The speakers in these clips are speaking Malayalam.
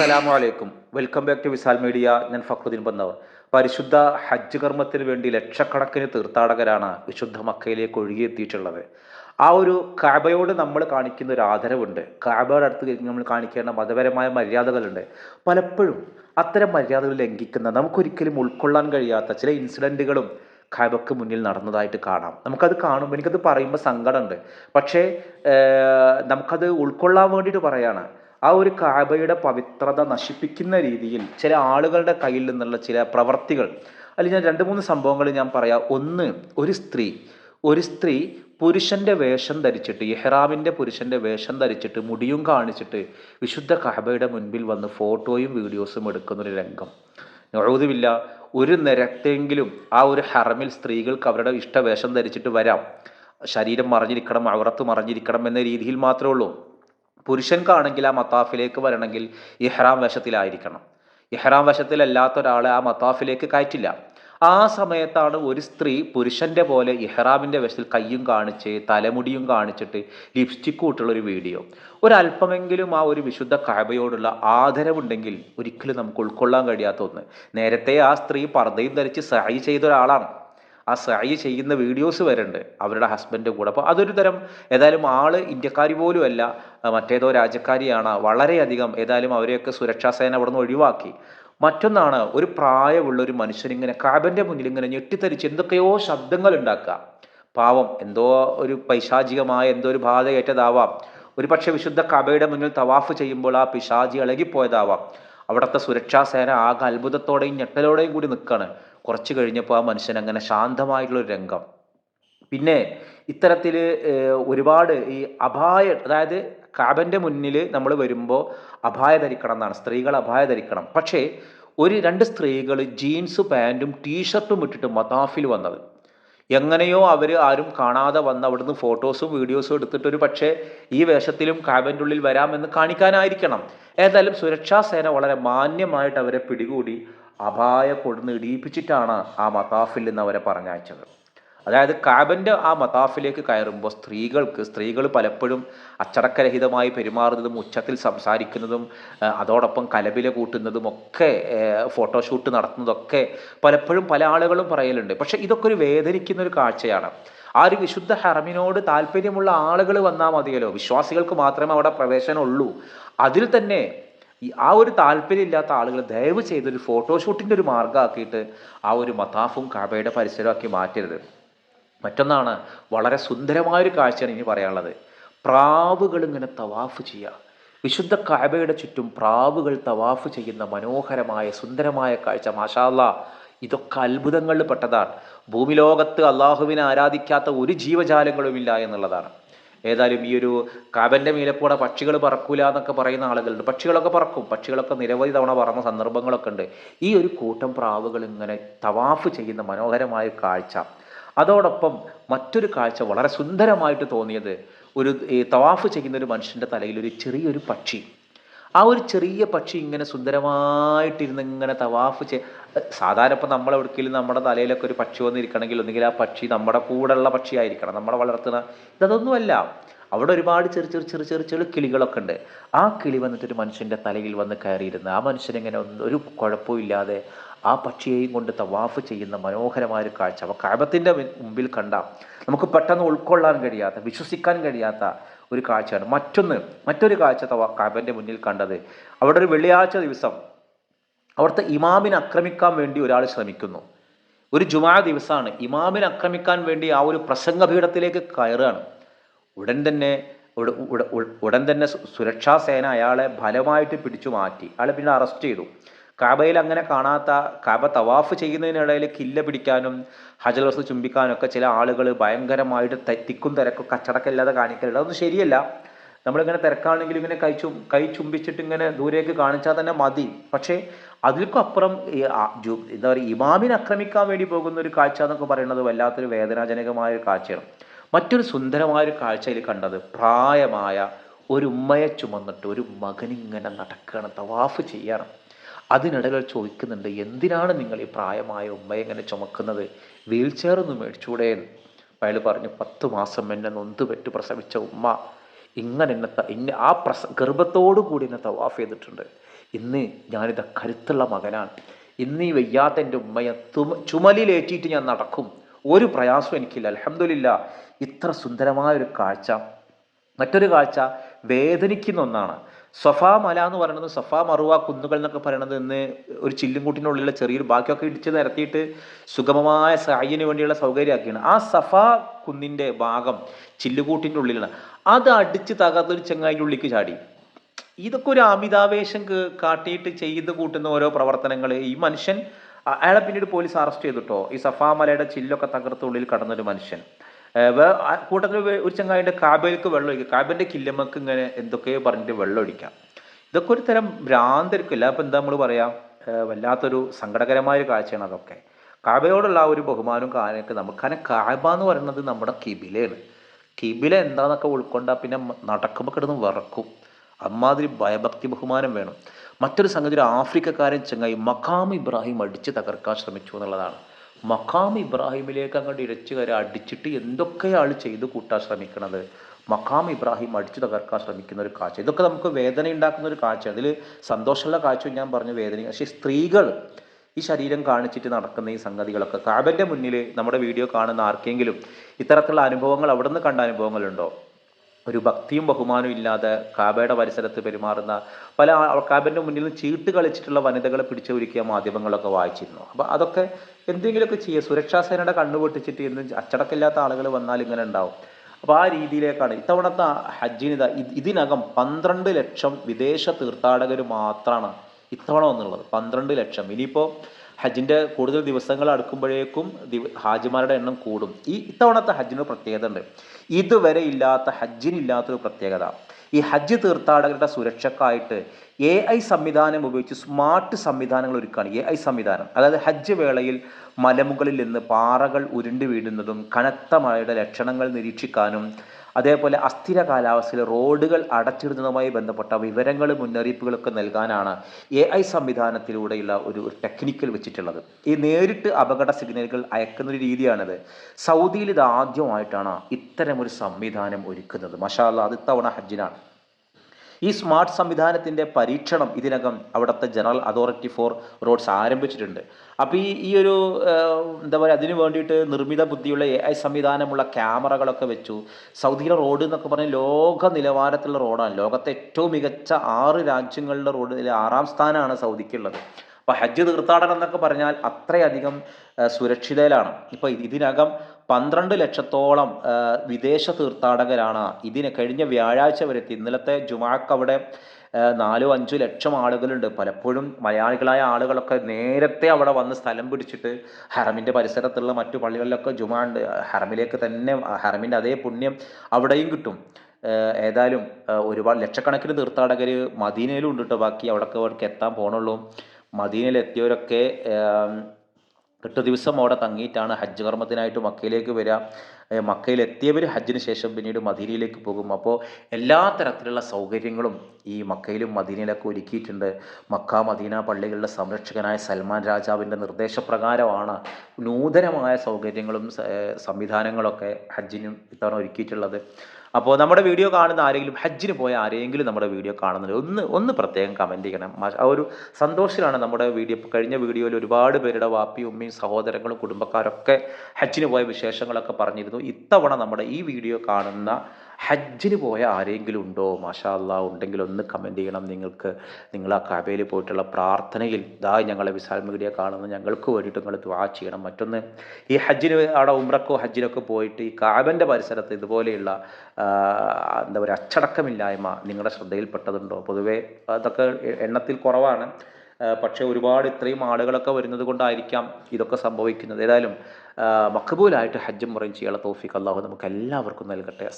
അസ്സലാമു അലൈക്കും welcome back to Visal media ഞാൻ ഫക്രുദ്ദീൻ ബന്ദവർ പരിശുദ്ധ ഹജ്ജ് കർമ്മത്തിന് വേണ്ടി ലക്ഷക്കണക്കിന് തീർത്ഥാടകരാണ് വിശുദ്ധ മക്കയിലേക്ക് ഒഴുകിയെത്തിയിട്ടുള്ളത്. ആ ഒരു കാബയോട് നമ്മൾ കാണിക്കുന്ന ഒരു ആദരവുണ്ട്. കാബയുടെ അടുത്ത് നമ്മൾ കാണിക്കേണ്ട മതപരമായ മര്യാദകളുണ്ട്. പലപ്പോഴും അത്തരം മര്യാദകൾ ലംഘിക്കുന്ന നമുക്കൊരിക്കലും ഉൾക്കൊള്ളാൻ കഴിയാത്ത ചില ഇൻസിഡന്റുകളും ഖാബക്ക് മുന്നിൽ നടന്നതായിട്ട് കാണാം. നമുക്കത് കാണുമ്പോൾ എനിക്കത് പറയുമ്പോൾ സങ്കടമുണ്ട്. പക്ഷേ നമുക്കത് ഉൾക്കൊള്ളാൻ വേണ്ടിയിട്ട് പറയാണ്. ആ ഒരു കാബയുടെ പവിത്രത നശിപ്പിക്കുന്ന രീതിയിൽ ചില ആളുകളുടെ കയ്യിൽ നിന്നുള്ള ചില പ്രവർത്തികൾ. അല്ലെങ്കിൽ ഞാൻ രണ്ട് മൂന്ന് സംഭവങ്ങൾ ഞാൻ പറയാം. ഒന്ന് ഒരു സ്ത്രീ. ഒരു സ്ത്രീ പുരുഷന്റെ വേഷം ധരിച്ചിട്ട് ഇഹ്റാമിന്റെ പുരുഷന്റെ വേഷം ധരിച്ചിട്ട് മുടിയും കാണിച്ചിട്ട് വിശുദ്ധ കഹബയുടെ മുൻപിൽ വന്ന് ഫോട്ടോയും വീഡിയോസും എടുക്കുന്ന ഒരു രംഗം. നഴുതുമില്ല ഒരു നിരത്തെങ്കിലും ആ ഒരു ഹറമിൽ സ്ത്രീകൾക്ക് അവരുടെ ഇഷ്ടവേഷം ധരിച്ചിട്ട് വരാം. ശരീരം മറിഞ്ഞിരിക്കണം അവറത്ത് മറിഞ്ഞിരിക്കണം എന്ന രീതിയിൽ മാത്രമേ ഉള്ളൂ. പുരുഷൻക്കാണെങ്കിൽ ആ മത്താഫിലേക്ക് വരണമെങ്കിൽ ഇഹ്റാം വശത്തിലായിരിക്കണം ഇഹ്റാം വശത്തിലല്ലാത്ത ഒരാളെ ആ മത്താഫിലേക്ക് കയറ്റില്ല. ആ സമയത്താണ് ഒരു സ്ത്രീ പുരുഷന്റെ പോലെ ഇഹ്റാമിന്റെ വശത്തിൽ കയ്യും കാണിച്ച് തലമുടിയും കാണിച്ചിട്ട് ലിപ്സ്റ്റിക്കും ഇട്ടുള്ള ഒരു വീഡിയോ ഒരല്പമെങ്കിലും ആ ഒരു വിശുദ്ധ കാബയോടുള്ള ആദരവുണ്ടെങ്കിൽ ഒരിക്കലും നമുക്ക് ഉൾക്കൊള്ളാൻ കഴിയാത്ത ഒന്ന്. നേരത്തെ ആ സ്ത്രീ പർദ്ദയും ധരിച്ച് സഹായി ചെയ്ത ഒരാളാണ് ആ സഹി ചെയ്യുന്ന വീഡിയോസ് വരുന്നുണ്ട് അവരുടെ ഹസ്ബൻഡ് കൂടെ. അപ്പോൾ അതൊരു തരം ഏതായാലും ആൾ ഇന്ത്യക്കാരി പോലും അല്ല മറ്റേതോ രാജ്യക്കാരിയാണ് വളരെയധികം ഏതായാലും അവരെയൊക്കെ സുരക്ഷാ സേന അവിടെ നിന്ന് ഒഴിവാക്കി. മറ്റൊന്നാണ് ഒരു പ്രായമുള്ള ഒരു മനുഷ്യൻ ഇങ്ങനെ കാബന്റെ മുന്നിൽ ഇങ്ങനെ ഞെട്ടിത്തരിച്ച് എന്തൊക്കെയോ ശബ്ദങ്ങൾ ഉണ്ടാക്കുക. പാവം എന്തോ ഒരു പൈശാചികമായ എന്തോ ഒരു ബാധയേറ്റതാവാം ഒരു പക്ഷേ വിശുദ്ധ കബയുടെ മുന്നിൽ തവാഫ് ചെയ്യുമ്പോൾ ആ പിശാചി ഇളകിപ്പോയതാവാം. അവിടുത്തെ സുരക്ഷാ സേന ആകെ അത്ഭുതത്തോടെയും ഞെട്ടലോടെയും കൂടി നിൽക്കുകയാണ് കുറച്ച് കഴിഞ്ഞപ്പോൾ ആ മനുഷ്യൻ അങ്ങനെ ശാന്തമായിട്ടുള്ള ഒരു രംഗം. പിന്നെ ഇത്തരത്തിൽ ഒരുപാട് ഈ അപായ അതായത് കാബന്റെ മുന്നിൽ നമ്മൾ വരുമ്പോൾ അപായ ധരിക്കണം എന്നാണ്. സ്ത്രീകൾ അപായ ധരിക്കണം. പക്ഷേ ഒരു രണ്ട് സ്ത്രീകൾ ജീൻസ് പാന്റും ടീഷർട്ടും ഇട്ടിട്ട് മതാഫിൽ വന്നത്. എങ്ങനെയോ അവർ ആരും കാണാതെ വന്ന് അവിടുന്ന് ഫോട്ടോസും വീഡിയോസും എടുത്തിട്ട് ഒരു പക്ഷേ ഈ വേഷത്തിലും കാബന്റെ ഉള്ളിൽ വരാമെന്ന് കാണിക്കാനായിരിക്കണം. ഏതായാലും സുരക്ഷാ സേന വളരെ മാന്യമായിട്ട് അവരെ പിടികൂടി അപായ കൊടുന്ന് ഇടിയിപ്പിച്ചിട്ടാണ് ആ മതാഫിൽ നിന്ന് അവരെ പറഞ്ഞയച്ചത്. അതായത് കാബന്റെ ആ മതാഫിലേക്ക് കയറുമ്പോൾ സ്ത്രീകൾക്ക് സ്ത്രീകൾ പലപ്പോഴും അച്ചടക്കരഹിതമായി പെരുമാറുന്നതും ഉച്ചത്തിൽ സംസാരിക്കുന്നതും അതോടൊപ്പം കലബില കൂട്ടുന്നതും ഒക്കെ ഫോട്ടോഷൂട്ട് നടത്തുന്നതൊക്കെ പലപ്പോഴും പല ആളുകളും പറയലുണ്ട്. പക്ഷെ ഇതൊക്കെ ഒരു വേദനിക്കുന്ന ഒരു കാഴ്ചയാണ്. ആ ഒരു വിശുദ്ധ ഹറമിനോട് താല്പര്യമുള്ള ആളുകൾ വന്നാൽ മതിയല്ലോ. വിശ്വാസികൾക്ക് മാത്രമേ അവിടെ പ്രവേശനമുള്ളൂ. അതിൽ തന്നെ ഈ ആ ഒരു താല്പര്യമില്ലാത്ത ആളുകൾ ദയവ് ചെയ്തൊരു ഫോട്ടോഷൂട്ടിന്റെ ഒരു മാർഗമാക്കിയിട്ട് ആ ഒരു മതാഫും കാബയുടെ പരിസരമാക്കി മാറ്റരുത്. മറ്റൊന്നാണ് വളരെ സുന്ദരമായൊരു കാഴ്ചയാണ് ഇനി പറയാനുള്ളത്. പ്രാവുകൾ ഇങ്ങനെ തവാഫ് ചെയ്യുക. വിശുദ്ധ കാബയുടെ ചുറ്റും പ്രാവുകൾ തവാഫ് ചെയ്യുന്ന മനോഹരമായ സുന്ദരമായ കാഴ്ച. മാഷാല്ല ഇതൊക്കെ അത്ഭുതങ്ങളിൽ പെട്ടതാണ്. ഭൂമിലോകത്ത് അള്ളാഹുവിനെ ആരാധിക്കാത്ത ഒരു ജീവജാലങ്ങളുമില്ല എന്നുള്ളതാണ്. ഏതായാലും ഈ ഒരു കാവന്റെ മീലപ്പൂടെ പക്ഷികൾ പറക്കൂല എന്നൊക്കെ പറയുന്ന ആളുകളുണ്ട്. പക്ഷികളൊക്കെ പറക്കും. പക്ഷികളൊക്കെ നിരവധി തവണ പറന്ന സന്ദർഭങ്ങളൊക്കെ ഉണ്ട്. ഈ ഒരു കൂട്ടം പ്രാവുകൾ ഇങ്ങനെ തവാഫ് ചെയ്യുന്ന മനോഹരമായ കാഴ്ച. അതോടൊപ്പം മറ്റൊരു കാഴ്ച വളരെ സുന്ദരമായിട്ട് തോന്നിയത് ഒരു തവാഫ് ചെയ്യുന്ന ഒരു മനുഷ്യന്റെ തലയിൽ ഒരു ചെറിയൊരു പക്ഷി. ആ ഒരു ചെറിയ പക്ഷി ഇങ്ങനെ സുന്ദരമായിട്ടിരുന്ന് ഇങ്ങനെ തവാഫ് ചെയ് സാധാരണ ഇപ്പം നമ്മൾ എവിടെക്കെങ്കിലും നമ്മുടെ തലയിലൊക്കെ ഒരു പക്ഷി വന്നിരിക്കണമെങ്കിൽ ഒന്നുകിൽ ആ പക്ഷി നമ്മുടെ കൂടെയുള്ള പക്ഷിയായിരിക്കണം. നമ്മളെ വളർത്തുന്ന ഇതൊന്നുമല്ല അവിടെ ഒരുപാട് ചെറു ചെറു ചെറു ചെറു ചെറു കിളികളൊക്കെ ഉണ്ട്. ആ കിളി വന്നിട്ട് ഒരു മനുഷ്യന്റെ തലയിൽ വന്ന് കയറിയിരുന്ന്. ആ മനുഷ്യനിങ്ങനെ ഒരു കുഴപ്പമില്ലാതെ ആ പക്ഷിയെയും കൊണ്ട് തവാഫ് ചെയ്യുന്ന മനോഹരമായ ഒരു കാഴ്ച. അപ്പോൾ കാബത്തിന്റെ മുമ്പിൽ കണ്ട നമുക്ക് പെട്ടെന്ന് ഉൾക്കൊള്ളാൻ കഴിയാത്ത വിശ്വസിക്കാൻ കഴിയാത്ത ഒരു കാഴ്ചയാണ്. മറ്റൊന്ന് മറ്റൊരു കാഴ്ച തവ കാബന്റെ മുന്നിൽ കണ്ടത്. അവിടെ ഒരു വെള്ളിയാഴ്ച ദിവസം അവിടുത്തെ ഇമാമിനെ ആക്രമിക്കാൻ വേണ്ടി ഒരാൾ ശ്രമിക്കുന്നു. ഒരു ജുമാ ദിവസമാണ് ഇമാമിനെ ആക്രമിക്കാൻ വേണ്ടി ആ ഒരു പ്രസംഗപീഠത്തിലേക്ക് കയറുകയാണ്. ഉടൻ തന്നെ ഉടൻ തന്നെ സുരക്ഷാ സേന അയാളെ ഫലമായിട്ട് പിടിച്ചു മാറ്റി. അയാളെ പിന്നെ അറസ്റ്റ് ചെയ്തു. കാബയിൽ അങ്ങനെ കാണാത്ത കാബ തവാഫ് ചെയ്യുന്നതിനിടയിൽ കില്ല പിടിക്കാനും ഹജൽ വസ്തു ചുംബിക്കാനും ഒക്കെ ചില ആളുകൾ ഭയങ്കരമായിട്ട് തിക്കും തിരക്കും കച്ചടക്കമില്ലാതെ കാണിക്കലുണ്ട്. അതൊന്നും ശരിയല്ല. നമ്മളിങ്ങനെ തിരക്കാണെങ്കിൽ ഇങ്ങനെ കൈ ചു കൈ ചുംബിച്ചിട്ട് ഇങ്ങനെ ദൂരേക്ക് കാണിച്ചാൽ തന്നെ മതി. പക്ഷേ അതിൽക്കും അപ്പുറം ഈ ആ- ജു- എന്താ പറയുക ഇമാമിനെ ആക്രമിക്കാൻ വേണ്ടി പോകുന്ന ഒരു കാഴ്ച എന്നൊക്കെ പറയുന്നത് വല്ലാത്തൊരു വേദനാജനകമായ ഒരു കാഴ്ചയാണ്. മറ്റൊരു സുന്ദരമായ ഒരു കാഴ്ചയിൽ കണ്ടത് പ്രായമായ ഒരു ഉമ്മയെ ചുമന്നിട്ട് ഒരു മകനിങ്ങനെ നടക്കുകയാണ് തവാഫ് ചെയ്യണം അതിനിടയിൽ ചോദിക്കുന്നുണ്ട് എന്തിനാണ് നിങ്ങൾ ഈ പ്രായമായ ഉമ്മയെ ഇങ്ങനെ ചുമക്കുന്നത്? വീൽ ചെയർ ഒന്ന് മേടിച്ചൂടെ അയാൾ പറഞ്ഞു പത്ത് മാസം എന്നെ നൊന്ത് പെറ്റ് പ്രസവിച്ച ഉമ്മ ഇങ്ങനെ എന്നെ എന്നെ ആ പ്രസ ഗർഭത്തോടു കൂടി എന്നെ തവാഫ് ചെയ്തിട്ടുണ്ട്. ഇന്ന് ഞാനിത് കരുത്തുള്ള മകനാണ്. ഇന്ന് ഈ വയ്യാത്ത എന്റെ ഉമ്മയെ തുമ ചുമലിലേറ്റിയിട്ട് ഞാൻ നടക്കും. ഒരു പ്രയാസവും എനിക്കില്ല. അലഹമില്ല ഇത്ര സുന്ദരമായ ഒരു കാഴ്ച. മറ്റൊരു കാഴ്ച വേദനിക്കുന്ന ഒന്നാണ് സഫാ മല എന്ന് പറയുന്നത് സഫാ മറുവ കുന്നുകൾ എന്നൊക്കെ പറയണത് ഇന്ന് ഒരു ചില്ലുംകൂട്ടിനുള്ളിലുള്ള ചെറിയൊരു ബാക്കിയൊക്കെ ഇടിച്ച് നിരത്തിയിട്ട് സുഗമമായ സായിന് വേണ്ടിയുള്ള സൗകര്യമാക്കിയാണ്. ആ സഫാ കുന്നിന്റെ ഭാഗം ചില്ലുകൂട്ടിന്റെ ഉള്ളിലാണ് അത് അടിച്ച് തകർത്തൊരു ചെങ്ങായിന്റെ ഉള്ളിക്ക് ചാടി. ഇതൊക്കെ ഒരു അമിതാവേശം കാട്ടിയിട്ട് ചെയ്ത് കൂട്ടുന്ന ഓരോ പ്രവർത്തനങ്ങൾ ഈ മനുഷ്യൻ അയാളെ പിന്നീട് പോലീസ് അറസ്റ്റ് ചെയ്തിട്ടോ ഈ സഫാ മലയുടെ ചില്ലൊക്കെ തകർത്തുള്ളിൽ കടന്നൊരു മനുഷ്യൻ. കൂട്ടത്തിൽ ഒരു ചങ്ങായിന്റെ കാബയിലേക്ക് വെള്ളം ഒഴിക്കുക. കാബിന്റെ കില്ലമ്മക്ക് ഇങ്ങനെ എന്തൊക്കെയോ പറഞ്ഞിട്ട് വെള്ളം ഒഴിക്കാം. ഇതൊക്കെ ഒരു തരം ഭ്രാന്തരിക്കില്ല അപ്പം എന്താ നമ്മൾ പറയാം? വല്ലാത്തൊരു സങ്കടകരമായ ഒരു കാഴ്ചയാണ് അതൊക്കെ. കാബയോടുള്ള ആ ഒരു ബഹുമാനവും കാര്യമൊക്കെ നമുക്ക് കാരണം കാബ എന്ന് പറയുന്നത് നമ്മുടെ കിബിലയാണ്. കിബില എന്താന്നൊക്കെ ഉൾക്കൊണ്ടാൽ പിന്നെ നടക്കുമ്പോൾ കിടന്ന് വിറക്കും. അമ്മാതിരി ഭയഭക്തി ബഹുമാനം വേണം. മറ്റൊരു സംഗതി ഒരു ആഫ്രിക്കക്കാരൻ ചങ്ങായി മഖാം ഇബ്രാഹിം അടിച്ച് തകർക്കാൻ ശ്രമിച്ചു എന്നുള്ളതാണ്. മക്കാം ഇബ്രാഹിമിലേക്ക് അങ്ങോട്ട് ഇരച്ചു കയറി അടിച്ചിട്ട് എന്തൊക്കെയാൾ ചെയ്ത് കൂട്ടാൻ ശ്രമിക്കുന്നത് മഖാം ഇബ്രാഹിം അടിച്ചു തകർക്കാൻ ശ്രമിക്കുന്ന ഒരു കാഴ്ച. ഇതൊക്കെ നമുക്ക് വേദന ഉണ്ടാക്കുന്ന ഒരു കാഴ്ച. അതിൽ സന്തോഷമുള്ള കാഴ്ച ഞാൻ പറഞ്ഞു വേദന പക്ഷേ സ്ത്രീകൾ ഈ ശരീരം കാണിച്ചിട്ട് നടക്കുന്ന ഈ സംഗതികളൊക്കെ കാബന്റെ മുന്നിൽ നമ്മുടെ വീഡിയോ കാണുന്ന ആർക്കെങ്കിലും ഇത്തരത്തിലുള്ള അനുഭവങ്ങൾ അവിടെ നിന്ന് കണ്ട അനുഭവങ്ങളുണ്ടോ? ഒരു ഭക്തിയും ബഹുമാനവും ഇല്ലാതെ കാബയുടെ പരിസരത്ത് പെരുമാറുന്ന പല കാബന്റെ മുന്നിൽ നിന്ന് ചീട്ട് കളിച്ചിട്ടുള്ള വനിതകളെ പിടിച്ചൊരുക്കിയ മാധ്യമങ്ങളൊക്കെ വായിച്ചിരുന്നു. അപ്പോൾ അതൊക്കെ എന്തെങ്കിലുമൊക്കെ ചെയ്യുക. സുരക്ഷാ സേനയുടെ കണ്ണു പൊട്ടിച്ചിട്ട് എന്നും അച്ചടക്കമില്ലാത്ത ആളുകൾ വന്നാൽ ഇങ്ങനെ ഉണ്ടാവും. അപ്പോൾ ആ രീതിയിലേക്കാണ് ഇത്തവണത്തെ ഹജ്ജിന് ഇതാ ഇത് ഇതിനകം പന്ത്രണ്ട് ലക്ഷം വിദേശ തീർത്ഥാടകർ മാത്രമാണ് ഇത്തവണ വന്നുള്ളത്. പന്ത്രണ്ട് ലക്ഷം. ഇനിയിപ്പോൾ ഹജ്ജിന്റെ കൂടുതൽ ദിവസങ്ങൾ അടുക്കുമ്പോഴേക്കും ഹാജിമാരുടെ എണ്ണം കൂടും. ഈ ഇത്തവണത്തെ ഹജ്ജിന് പ്രത്യേകത ഉണ്ട്. ഇതുവരെ ഇല്ലാത്ത ഹജ്ജിനില്ലാത്തൊരു പ്രത്യേകത. ഈ ഹജ്ജ് തീർത്ഥാടകരുടെ സുരക്ഷക്കായിട്ട് എ ഐ സംവിധാനം ഉപയോഗിച്ച് സ്മാർട്ട് സംവിധാനങ്ങൾ ഒരുക്കുകയാണ് എ ഐ സംവിധാനം. അതായത് ഹജ്ജ് വേളയിൽ മലമുകളിൽ നിന്ന് പാറകൾ ഉരുണ്ടു വീഴുന്നതും കനത്ത മഴയുടെ ലക്ഷണങ്ങൾ നിരീക്ഷിക്കാനും അതേപോലെ അസ്ഥിര കാലാവസ്ഥയിൽ റോഡുകൾ അടച്ചിടുന്നതുമായി ബന്ധപ്പെട്ട വിവരങ്ങൾ മുന്നറിയിപ്പുകളൊക്കെ നൽകാനാണ് എ ഐ സംവിധാനത്തിലൂടെയുള്ള ഒരു ടെക്നിക്കൽ വെച്ചിട്ടുള്ളത്. ഈ നേരിട്ട് അപകട സിഗ്നലുകൾ അയക്കുന്ന ഒരു രീതിയാണിത്. സൗദിയിൽ ഇത് ആദ്യമായിട്ടാണ് ഇത്തരമൊരു സംവിധാനം ഒരുക്കുന്നത്. മഷാല്ല അത് ഇത്തവണ ഹജ്ജിനാണ്. ഈ സ്മാർട്ട് സംവിധാനത്തിന്റെ പരീക്ഷണം ഇതിനകം അവിടുത്തെ ജനറൽ അതോറിറ്റി ഫോർ റോഡ്സ് ആരംഭിച്ചിട്ടുണ്ട്. അപ്പോൾ ഈ ഈ ഒരു എന്താ പറയുക അതിനു വേണ്ടിയിട്ട് നിർമ്മിത ബുദ്ധിയുള്ള എ ഐ സംവിധാനമുള്ള ക്യാമറകളൊക്കെ വെച്ചു. സൗദിയിലെ റോഡ് എന്നൊക്കെ പറഞ്ഞാൽ ലോക നിലവാരത്തിലുള്ള റോഡാണ്. ലോകത്തെ ഏറ്റവും മികച്ച ആറ് രാജ്യങ്ങളുടെ റോഡിൽ ആറാം സ്ഥാനമാണ് സൗദിക്കുള്ളത്. അപ്പോൾ ഹജ്ജ് തീർത്ഥാടനം എന്നൊക്കെ പറഞ്ഞാൽ അത്രയധികം സുരക്ഷിതയിലാണ്. ഇപ്പോൾ ഇതിനകം പന്ത്രണ്ട് ലക്ഷത്തോളം വിദേശ തീർത്ഥാടകരാണ് ഇതിന് കഴിഞ്ഞ വ്യാഴാഴ്ച വരെ ഇന്നലത്തെ ജുമാക്ക് അവിടെ നാലോ അഞ്ചു ലക്ഷം ആളുകളുണ്ട്. പലപ്പോഴും മലയാളികളായ ആളുകളൊക്കെ നേരത്തെ അവിടെ വന്ന് സ്ഥലം പിടിച്ചിട്ട് ഹറമിന്റെ പരിസരത്തുള്ള മറ്റു പള്ളികളിലൊക്കെ ജുമാ ഉണ്ട്. ഹറമിലേക്ക് തന്നെ ഹറമിന്റെ അതേ പുണ്യം അവിടെയും കിട്ടും. ഏതായാലും ഒരുപാട് ലക്ഷക്കണക്കിന് തീർത്ഥാടകർ മദീനയിലും ഉണ്ട് കേട്ടോ ബാക്കി അവിടെ അവർക്ക് എത്താൻ പോകണുള്ളൂ ഏഹ് എട്ട് ദിവസം അവിടെ തങ്ങിയിട്ടാണ് ഹജ്ജ് കർമ്മത്തിനായിട്ട് മക്കയിലേക്ക് വരിക മക്കയിലെത്തിയവർ ഹജ്ജിന് ശേഷം പിന്നീട് മദീനയിലേക്ക് പോകും. അപ്പോൾ എല്ലാ തരത്തിലുള്ള സൗകര്യങ്ങളും ഈ മക്കയിലും മദീനയിലൊക്കെ ഒരുക്കിയിട്ടുണ്ട്. മക്ക മദീന പള്ളികളുടെ സംരക്ഷകനായ സൽമാൻ രാജാവിന്റെ നിർദ്ദേശപ്രകാരമാണ് നൂതനമായ സൗകര്യങ്ങളും സംവിധാനങ്ങളൊക്കെ ഹജ്ജിനും ഇത്തവണ ഒരുക്കിയിട്ടുള്ളത്. അപ്പോൾ നമ്മുടെ വീഡിയോ കാണുന്ന ആരെങ്കിലും ഹജ്ജിന് പോയ ആരെങ്കിലും നമ്മുടെ വീഡിയോ കാണുന്നുണ്ട് ഒന്ന് ഒന്ന് പ്രത്യേകം കമന്റ് ചെയ്യണം. ആ ഒരു സന്തോഷത്തിലാണ് നമ്മുടെ വീഡിയോ. കഴിഞ്ഞ വീഡിയോയിൽ ഒരുപാട് പേരുടെ വാപ്പിയും ഉമ്മയും സഹോദരങ്ങളും കുടുംബക്കാരൊക്കെ ഹജ്ജിന് പോയ വിശേഷങ്ങളൊക്കെ പറഞ്ഞിരുന്നു. ഇത്തവണ നമ്മുടെ ഈ വീഡിയോ കാണുന്ന ഹജ്ജിന് പോയ ആരെങ്കിലും ഉണ്ടോ? മാഷാ ഉണ്ടെങ്കിൽ ഒന്ന് കമന്റ് ചെയ്യണം. നിങ്ങൾക്ക് നിങ്ങൾ ആ കബയിൽ പോയിട്ടുള്ള പ്രാർത്ഥനയിൽ ഇതാ ഞങ്ങളെ വിശാൽ മീഡിയ കാണുന്നു. ഞങ്ങൾക്ക് വേണ്ടിയിട്ട് നിങ്ങൾ ദ്വാ ചെയ്യണം. മറ്റൊന്ന് ഈ ഹജ്ജിന് അവിടെ ഉമ്രക്കോ ഹജ്ജിനൊക്കെ പോയിട്ട് ഈ കാബന്റെ പരിസരത്ത് ഇതുപോലെയുള്ള എന്താ പറയുക അച്ചടക്കമില്ലായ്മ നിങ്ങളുടെ ശ്രദ്ധയിൽപ്പെട്ടതുണ്ടോ? പൊതുവേ അതൊക്കെ എണ്ണത്തിൽ കുറവാണ്. പക്ഷേ ഒരുപാട് ഇത്രയും ആളുകളൊക്കെ വരുന്നത് കൊണ്ടായിരിക്കാം ഇതൊക്കെ സംഭവിക്കുന്നത്. ഏതായാലും മഖബൂലായിട്ട് ഹജ്ജും മുറയും ചെയ്യാനുള്ള തോഫിക്ക് അള്ളാഹു നമുക്ക് എല്ലാവർക്കും നൽകട്ടെ.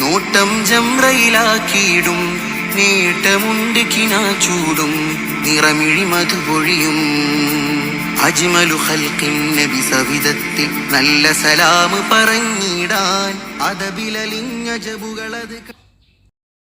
നോട്ടം ജംറയിലാക്കിയിടും നേട്ടമുണ്ട് കിനാച്ചൂടും നിറമിഴി മധുപൊഴിയും അജ്മലു ഖൽഖിൻ നബി സവിധത്തിൽ നല്ല സലാം പറഞ്ഞിടാൻ അതബിലലിഞ്ഞ ജബുകളത്